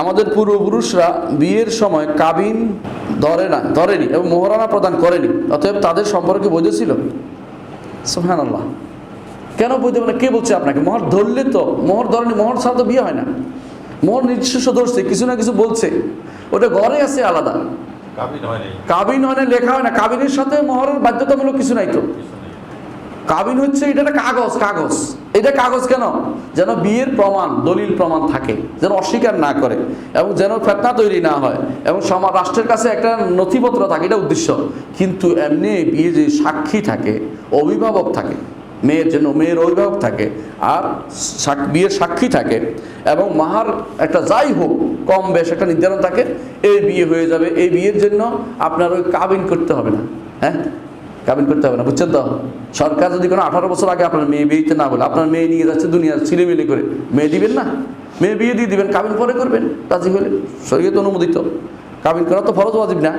আমাদের পূর্বপুরুষরা বিয়ের সময় কাবিন ধরে না ধরেনি এবং মোহরানা প্রদান করেনি। অতএব তাদের সম্পর্কে বৈধ ছিল সোহান আল্লাহ কেন বৈধ মানে কে বলছে আপনাকে? মোহর ধরলে তো মোহর ধরেনি মোহর ছাড়া তো বিয়ে হয় না। মোহর নিজস্ব ধরছে কিছু না কিছু বলছে। ওটা ঘরে আছে আলাদা। কাবিন হয় না লেখা হয় না। কাবিনের সাথে মোহরের বাধ্যতামূলক কিছু নাই তো। কাবিন হচ্ছে এটা একটা কাগজ কাগজ। এটা কাগজ কেন? যেন বিয়ের প্রমাণ, দলিল প্রমাণ থাকে, যেন অস্বীকার না করে এবং যেন ফেতনা তৈরি না হয় এবং সমাজ, রাষ্ট্রের কাছে একটা নথিপত্র থাকে, এটা উদ্দেশ্য। কিন্তু এমনি বিয়ে যে সাক্ষী থাকে, অভিভাবক থাকে, মেয়ের জন্য মেয়ের অভিভাবক থাকে, আর বিয়ের সাক্ষী থাকে এবং মাহার একটা যাই হোক, কম বেশ একটা নির্ধারণ থাকে, এই বিয়ে হয়ে যাবে, এই বিয়ের জন্য আপনার ওই কাবিন করতে হবে না হ্যাঁ? কাবিন করতে হবে না বুঝছেন তো? সরকার যদি কোনো আঠারো বছর আগে আপনার মেয়ে বিয়েতে না বলে আপনার মেয়ে নিয়ে যাচ্ছে দুনিয়ার ছিলেমিলে করে মেয়ে দিবেন না? মেয়ে বিয়ে দিয়ে দিবেন কাবিন পরে করবেন রাজি হলে শরীরে তো অনুমোদিত। কাবিন করা তো ফরজ ওয়াজিব না।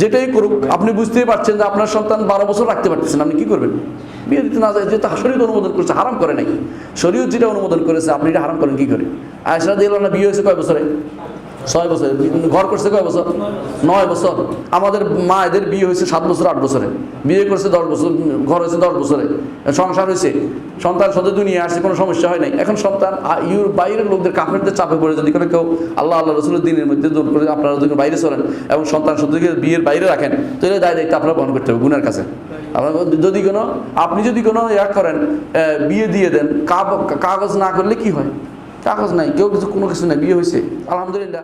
যেটাই করুক আপনি বুঝতেই পারছেন যে আপনার সন্তান বারো বছর রাখতে পারতেছেন আপনি কি করবেন? বিয়ে দিতে না যায় যেহেতু শরীর অনুমোদন করেছে হারাম করে নাই। শরীর যেটা অনুমোদন করেছে আপনি এটা হারাম করেন কি করে? আয়সা দিল না বিয়ে হয়েছে কয় বছরে? ছয় বছরে। ঘর করছে কয় বছর? নয় বছর। আমাদের মায়েদের বিয়ে হয়েছে সাত বছর, আট বছরে। বিয়ে করছে দশ বছর, ঘর হয়েছে দশ বছরে। সংসার হয়েছে। সন্তান সদে দুনিয়া আসছে কোনো সমস্যা হয় নাই। এখন সন্তান ইউর বাইরের লোকদের, কাফেরদের চাপে পড়ে যদি কোনো কেউ আল্লাহ আল্লাহ, রসুলের দিনের মধ্যে দূর করে আপনারা যদি বাইরে চলেন এবং সন্তান সদীকে বিয়ের বাইরে রাখেন, তাহলে দায় দায়িত্ব আপনারা বহন করতে হবে গুণের কাছে। যদি কোনো, আপনি যদি কোনো ইয়া করেন বিয়ে দিয়ে দেন কাগজ না করলে কি হয়? কাগজ নাই, কেউ কিছু, কোনো কিছু নাই, বিয়ে হয়েছে। আলহামদুলিল্লাহ।